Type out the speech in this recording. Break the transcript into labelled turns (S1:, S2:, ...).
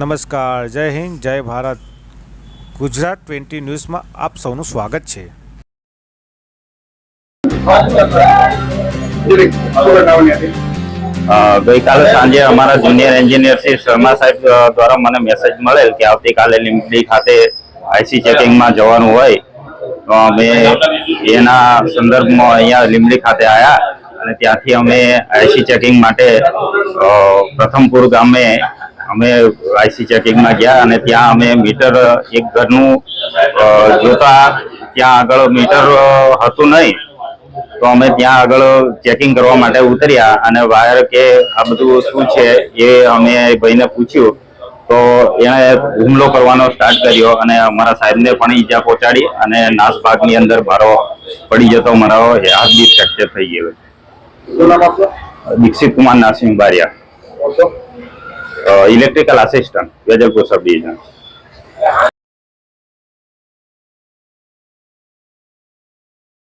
S1: નમસ્કાર, જય હિન્દ, જય ભારત. ગુજરાત ટ્વેન્ટી ન્યૂઝમાં આપ સૌનું સ્વાગત છે.
S2: ગઈકાલે સાંજે અમારા જુનિયર એન્જિનિયર શ્રી શર્મા સાહેબ દ્વારા મને મેસેજ મળેલ કે આવતીકાલે લીંબડી ખાતે આઈસી ચેકિંગમાં જવાનું હોય. તો અમે એના સંદર્ભમાં અહીંયા લીંબડી ખાતે આવ્યા અને ત્યાંથી અમે આઈસી ચેકિંગ માટે પ્રથમપુર ગામે અમે આઈસી ચેકિંગમાં ગયા અને ત્યાં અમે મીટર એક ઘરનું જોતા ત્યાં આગળ મીટર હતું નહીં. તો અમે ત્યાં આગળ ચેકિંગ કરવા માટે ઉતર્યા અને વાયર કે આ બધું શું છે એ અમે ભાઈને પૂછ્યું. તો એણે હુમલો કરવાનો સ્ટાર્ટ કર્યો અને અમારા સાહેબને પણ ઈજા પહોંચાડી અને નાસભાગની અંદર મારો પડી જતો મારો હાથ બી ફ્રેક્ચર થઈ ગયો Dixit Kumar નાસિંહ Baria. Electrical assistant Vejalpur sub division